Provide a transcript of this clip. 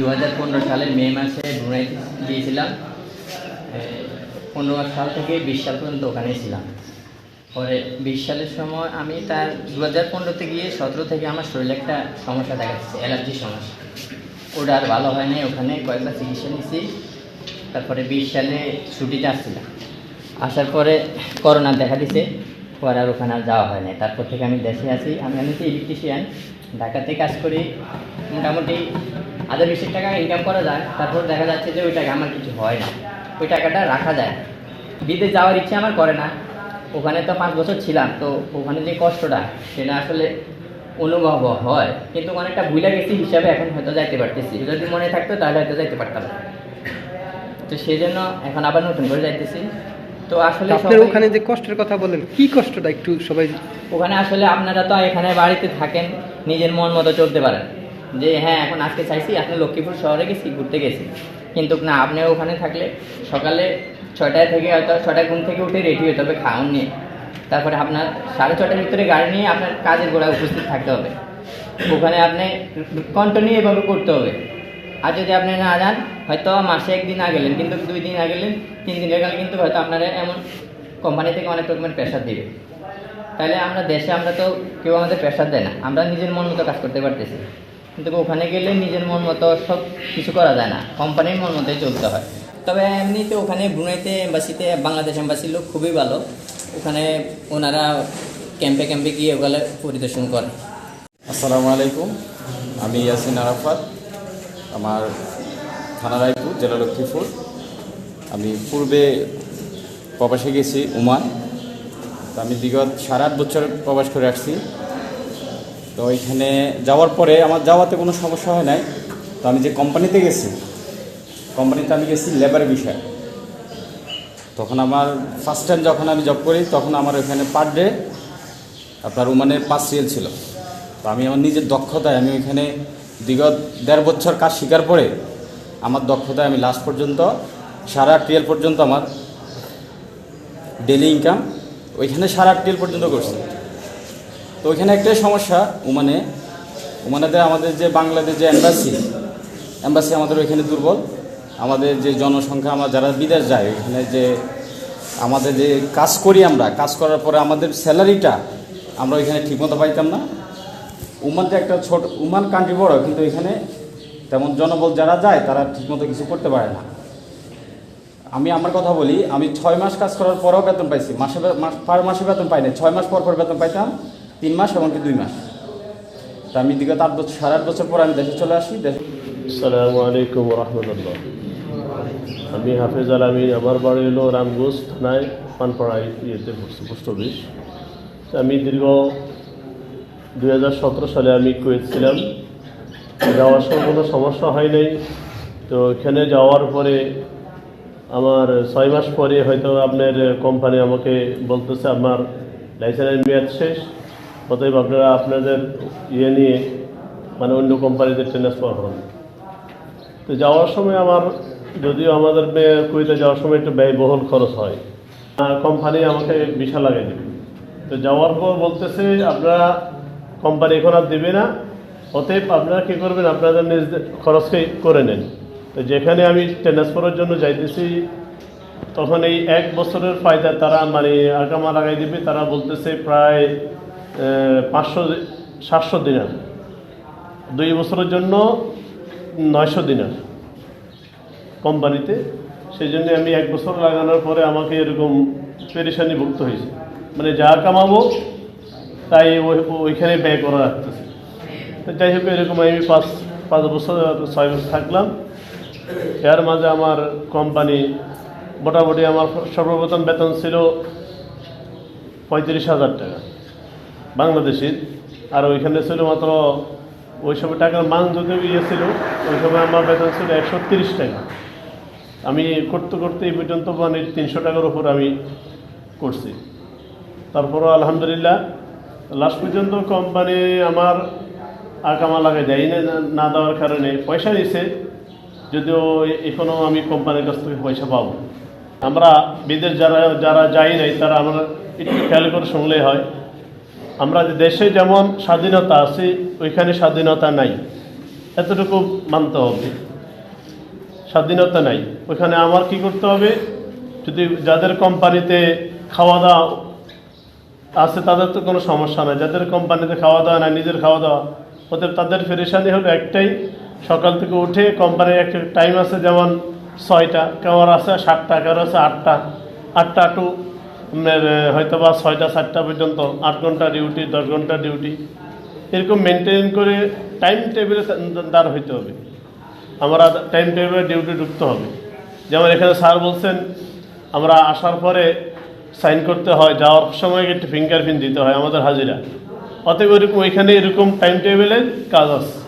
দু হাজার পনেরো সালের মে মাসে ব্রুনাই গিয়েছিলাম। পনেরো সাল থেকে বিশ সাল পর্যন্ত ওখানে ছিলাম। পরে বিশ সালের সময় আমি তার দু হাজার পনেরোতে গিয়ে সতেরো থেকে আমার শরীরে একটা সমস্যা দেখা যাচ্ছে অ্যালার্জির সমস্যা। ওটা আর ভালো হয় নাই, ওখানে কয়েকবার চিকিৎসা নিয়েছি। তারপরে বিশ সালে ছুটিতে আসছিলাম। আসার পরে করোনা দেখা দিছে পরে আর ওখানে আর যাওয়া হয় নাই। তারপর থেকে আমি দেশে আছি। আমি আমি ইলেকট্রিশিয়ান। ঢাকাতে কাজ করি। মোটামুটি হাজার বিশের টাকা ইনকাম করা যায় তারপর দেখা যাচ্ছে যে ওই টাকা আমার কিছু হয় না। ওই টাকাটা রাখা যায়। বিদেশ যাওয়ার ইচ্ছে আমার করে না। ওখানে তো পাঁচ বছর ছিলাম তো ওখানে যে কষ্টটা সেটা আসলে অনুভব হয়। কিন্তু অনেকটা ভুলে গেছি হিসাবে এখন হয়তো যাইতে পারতেছি। যদি মনে থাকতো তাহলে হয়তো যাইতে পারতাম। তো সেই জন্য এখন আবার নতুন করে যাইতেছি। তো আসলে আপনার ওখানে যে কষ্টের কথা বললেন কি কষ্টটা একটু সবাই ওখানে আসলে আপনারা তো এখানে বাড়িতে থাকেন নিজের মন মতো চলতে পারেন। যে হ্যাঁ এখন আজকে চাইছি আপনি লক্ষ্মীপুর শহরে গেছি ঘুরতে গেছি কিন্তু না আপনি ওখানে থাকলে সকালে ছটায় থেকে হয়তো ছটায় ঘুম থেকে উঠে রেডি হতে হবে খাওয়ান নিয়ে। তারপরে আপনার সাড়ে ছটার ভিতরে গাড়ি নিয়ে আপনার কাজের গোড়ায় উপস্থিত থাকতে হবে। ওখানে আপনি কন্টিনিউ এভাবে করতে হবে। আর যদি আপনি না যান, হয়তো মাসে একদিন না গেলেন, কিন্তু দুই দিন না গেলেন, তিন দিন গেলে কিন্তু হয়তো আপনারা এমন কোম্পানি থেকে অনেক রকমের প্রেশার দিবে। তাহলে আমরা দেশে আমরা তো কেউ আমাদের প্রেশার দেয় না। আমরা নিজের মন মতো কাজ করতে পারতেছি। কিন্তু ওখানে গেলে নিজের মন মতো সব কিছু করা যায় না। কোম্পানির মন মতোই চলতে হয়। তবে এমনিতে ওখানে ব্রুনাইতে এম্বাসিতে, বাংলাদেশ এম্বাসির লোক খুবই ভালো। ওখানে ওনারা ক্যাম্পে ক্যাম্পে গিয়ে ওগুলো পরিদর্শন করে আসসালামু আলাইকুম। আমি ইয়াসিন আরাফাত। আমার থানা রায়পুর, জেলা লক্ষ্মীপুর। আমি পূর্বে প্রবাসে গেছি উমান। আমি বিগত সারা বছর প্রবাস করে আসছি। তো ওইখানে যাওয়ার পরে আমার যাওয়াতে কোনো সমস্যা হয় নাই। তো আমি যে কোম্পানিতে গেছি, কোম্পানিতে আমি গেছি লেবার বিষয়ে। তখন আমার ফার্স্ট টাইম যখন আমি জব করি, তখন আমার ওইখানে পার ডে আপনার ওমানে পাঁচ রিয়েল ছিল। তো আমি আমার নিজের দক্ষতায় আমি ওইখানে বিগত দেড় বছর কাজ শিকার পরে আমার দক্ষতায় আমি লাস্ট পর্যন্ত, সাড়ে আট পর্যন্ত আমার ডেলি ইনকাম ওইখানে সাড়ে আট পর্যন্ত করছি। তো ওইখানে একটাই সমস্যা, ওমানে ওমানেতে আমাদের যে বাংলাদেশ যে অ্যাম্বাসি অ্যাম্বাসি আমাদের ওইখানে দুর্বল। আমাদের যে জনসংখ্যা, আমরা যারা বিদেশ যায় ওইখানে যে আমাদের যে কাজ করি আমরা, কাজ করার পরে আমাদের স্যালারিটা আমরা ওইখানে ঠিকমতো পাইতাম না। উমানটা একটা ছোট উমান কান্ট্রি বড়, কিন্তু এখানে তেমন জনবল যারা যায়, তারা ঠিকমতো কিছু করতে পারে না। আমি আমার কথা বলি, আমি ছয় মাস কাজ করার পরেও বেতন পাইছি, মাসে মাস, পার মাসে বেতন পাই না ছয় মাস পর পর বেতন পাইতাম। তিন মাস এমনকি দুই মাস। তা আমি বিগত আট বছর সাড়ে আট বছর পর আমি দেশে চলে আসি, দেশে রহমতুল্লাহ। আমি হাফেজ আল আমার বাড়ি হলো রামগঞ্জ থানায় পানপাড়ায় ইয়েতে পড়ছি, পোস্ট অফিস। আমি দীর্ঘ দু হাজার সতেরো সালে আমি কুয়েত ছিলাম। যাওয়ার সময় কোনো সমস্যা হয় নাই। তো এখানে যাওয়ার পরে আমার ছয় মাস পরে হয়তো আপনার কোম্পানি আমাকে বলতেছে, আমার লাইসেন্সের মেয়াদ শেষ। অতএব আপনারা আপনাদের ইয়ে নিয়ে মানে অন্য কোম্পানিতে ট্রান্সফার হন তো যাওয়ার সময় আমার, যদিও আমাদের কুয়েতে যাওয়ার সময় একটু ব্যয়বহুল খরচ হয় কোম্পানি আমাকে বিশাল লাগিয়ে দেবে তো যাওয়ার পর বলতেছে, আপনারা কোম্পানি এখন আর দেবে না। অতএব আপনারা কী করবেন? আপনাদের নিজ খরচকে করে নেন। তো যেখানে আমি ট্রান্সফারের জন্য যাইতেছি, তখন এই এক বছরের ফায়দা তারা মানে আগামা লাগাই দিবে। তারা বলতেছে, প্রায় পাঁচশো সাতশো দিনার। দুই বছরের জন্য নয়শো দিনার কোম্পানিতে। সেই জন্য আমি এক বছর লাগানোর পরে আমাকে এরকম পেরেশানি ভুক্ত হয়েছে। মানে যা কামাবো, তাই ওই- ওইখানে ব্যয় করা রাখতেছে তো যাই হোক, এরকম আমি পাঁচ পাঁচ বছর, ছয় বছর থাকলাম। এর মাঝে আমার কোম্পানি মোটামুটি আমার সর্বপ্রথম বেতন ছিল পঁয়ত্রিশ হাজার টাকা। বাংলাদেশের। আর ওইখানে ছিল মাত্র, ওই সময় টাকার মান যদিও ইয়ে ছিল, ওই সময় আমার বেতন ছিল একশো তিরিশ টাকা। আমি করতে করতে এই পর্যন্ত মানে তিনশো টাকার উপর আমি করছি। তারপরও আলহামদুলিল্লাহ লাস্ট পর্যন্ত কোম্পানি আমার আকামা লাগাই দেয় না না দেওয়ার কারণে পয়সা নিছে যদিও এখনও আমি কোম্পানির কাছ থেকে পয়সা পাবো। আমরা বিদেশ যারা যারা যাই নাই, তারা আমরা একটু খেয়াল করে শুনলেই হয়। আমরা যে দেশে যেমন স্বাধীনতা আছে, ওইখানে স্বাধীনতা নাই। এতটুকু মানতে হবে। স্বাধীনতা নাই। ওইখানে আমার কি করতে হবে? যদি যাদের কোম্পানিতে খাওয়া দাওয়া আছে, তাদের তো কোনো সমস্যা নাই। যাদের কোম্পানিতে খাওয়া দাওয়া নাই, নিজের খাওয়া দাওয়া ওদের তাদের ফেরেশানি হলো একটাই, সকাল থেকে উঠে কোম্পানির একটা টাইম আছে যেমন ছয়টা কেমন আছে সাতটা কারও আছে আটটা আটটা টু হয়তো বা ছয়টা, সাতটা পর্যন্ত, আট ঘণ্টা ডিউটি দশ ঘণ্টা ডিউটি এরকম মেনটেন করে টাইম টেবিলে দাঁড় হইতে হবে। আমরা টাইম টেবিলে ডিউটি ঢুকতে হবে। যেমন এখানে স্যার বলছেন, আমরা আসার পরে সাইন করতে হয়, যাওয়ার সময় একটু ফিঙ্গারপ্রিন্ট দিতে হয় আমাদের হাজিরা। অতএব এরকম ওইখানে এরকম টাইম টেবিলের কাজ আছে।